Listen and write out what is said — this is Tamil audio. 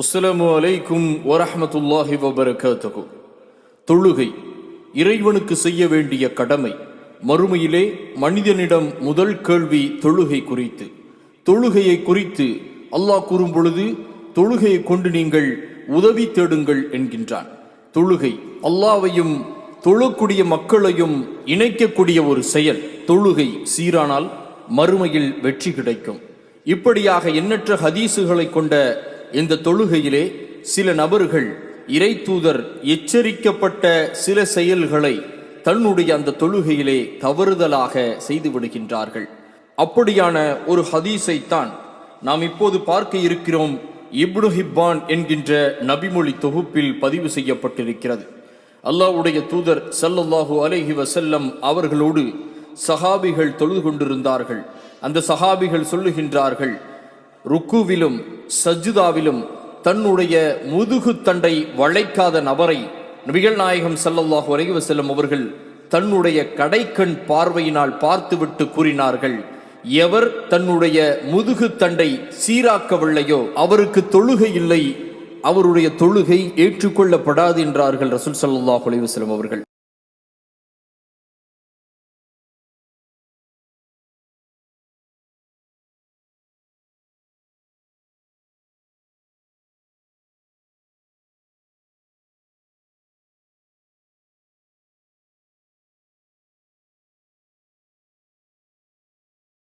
அஸ்ஸலாமு அலைக்கும் வரஹ்மத்துல்லாஹி வபரகாத்துஹு. தொழுகை இறைவனுக்கு செய்ய வேண்டிய கடமை மறுமையிலே மனிதனிடம் முதல் கேள்வி தொழுகை குறித்து. தொழுகையை குறித்து அல்லாஹ் கூறும் பொழுது தொழுகையை கொண்டு நீங்கள் உதவி தேடுங்கள் என்கின்றான். தொழுகை அல்லாவையும் தொழக்கூடிய மக்களையும் இணைக்கக்கூடிய ஒரு செயல். தொழுகை சீரானால் மறுமையில் வெற்றி கிடைக்கும். இப்படியாக எண்ணற்ற ஹதீசுகளை கொண்ட இந்த தொழுகையிலே சில நபர்கள் இறை தூதர் எச்சரிக்கப்பட்ட சில செயல்களை தன்னுடைய அந்த தொழுகையிலே தவறுதலாக செய்து விடுகின்றார்கள். அப்படியான ஒரு ஹதீஸைத்தான் நாம் இப்போது பார்க்க இருக்கிறோம். இப்னு ஹிப்பான் என்கின்ற நபிமொழி தொகுப்பில் பதிவு செய்யப்பட்டிருக்கிறது. அல்லாஹ்வுடைய தூதர் சல்லல்லாஹு அலேஹி வசல்லம் அவர்களோடு சஹாபிகள் தொழுது கொண்டிருந்தார்கள். அந்த சஹாபிகள் சொல்லுகின்றார்கள் ருக்குவிலும் சஜுதாவிலும் தன்னுடைய முதுகு தண்டை வளைக்காத நபரை நபிகள் நாயகம் ஸல்லல்லாஹு அலைஹி செல்லும் அவர்கள் தன்னுடைய கடைக்கண் பார்வையினால் பார்த்துவிட்டு கூறினார்கள் எவர் தன்னுடைய முதுகு தண்டை சீராக்கவில்லையோ அவருக்கு தொழுகை இல்லை அவருடைய தொழுகை ஏற்றுக்கொள்ளப்படாது என்றார்கள் ரசூல் சல்லாஹ் அலைஹி வஸல்லம் அவர்கள்.